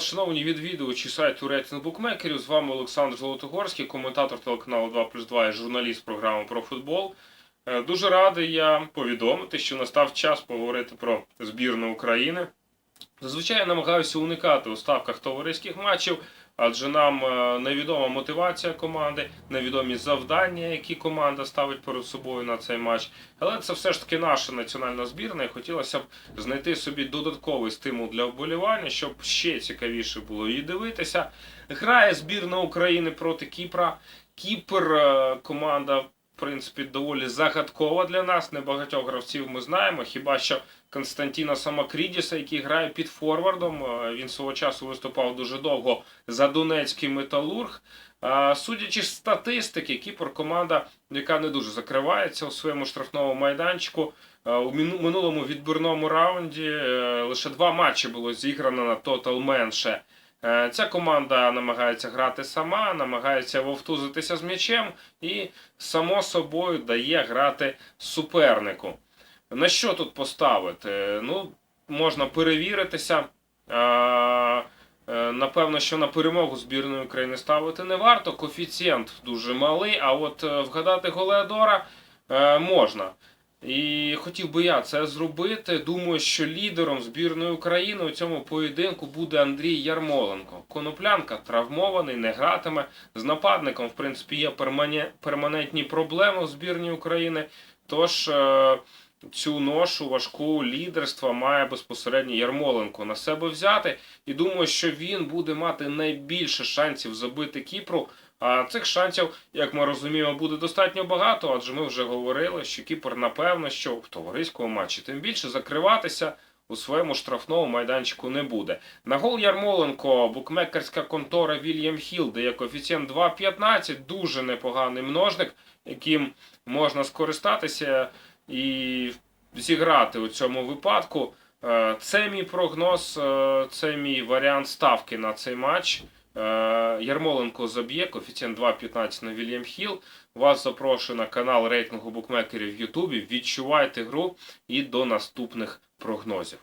вас, шановні відвідувачі сайту рейтинг букмекерів. З вами Олександр Золотогорський, коментатор телеканалу 2 плюс 2 і журналіст програми про футбол. Е, Дуже радий я повідомити, що настав час поговорити про збірну України. Зазвичай я намагаюся уникати у ставках товариських матчів, адже нам е, невідома мотивація команди, невідомі завдання, які команда ставить перед собою на цей матч. Але це все ж таки наша національна збірна, і хотілося б знайти собі додатковий стимул для вболівання, щоб ще цікавіше було її дивитися. Грає збірна України проти Кіпра. Кіпр е, команда, принципі, доволі загадкова для нас. Небагатьох гравців ми знаємо. Хіба що Константіна Самакрідіса, який грає під форвардом. Він свого часу виступав дуже довго за Донецький металург. Судячи з статистики, Кіпр команда, яка не дуже закривається у своєму штрафному майданчику. У минулому відбірному раунді е, лише два матчі було зіграно на тотал менше. Е, Ця команда намагається грати сама, намагається вовтузитися з м'ячем і, само собою, дає грати супернику. На що тут поставити? Ну, можна перевіритися. Е, е, Напевно, що на перемогу збірної України ставити не варто. Коефіцієнт дуже малий, а от вгадати Голеадора е, можна. І хотів би я це зробити. Думаю, що лідером збірної України у цьому поєдинку буде Андрій Ярмоленко. Коноплянка травмований, не гратиме. З нападником, в принципі, є перманентні проблеми у збірній України. Тож е, цю ношу важку лідерства має безпосередньо Ярмоленко на себе взяти. І думаю, що він буде мати найбільше шансів забити Кіпру. А цих шансів, як ми розуміємо, буде достатньо багато, адже ми вже говорили, що Кіпр, напевно, що в товариському матчі тим більше закриватися у своєму штрафному майданчику не буде. На гол Ярмоленко, букмекерська контора Вільям Хіл дає коефіцієнт 2,15, дуже непоганий множник, яким можна скористатися і зіграти у цьому випадку. Е, Це мій прогноз, е, це мій варіант ставки на цей матч. Е, Ярмоленко заб'є, коефіцієнт 2,15 на Вільям Хіл. Вас запрошую на канал рейтингу букмекерів в Ютубі. Відчувайте гру і до наступних прогнозів.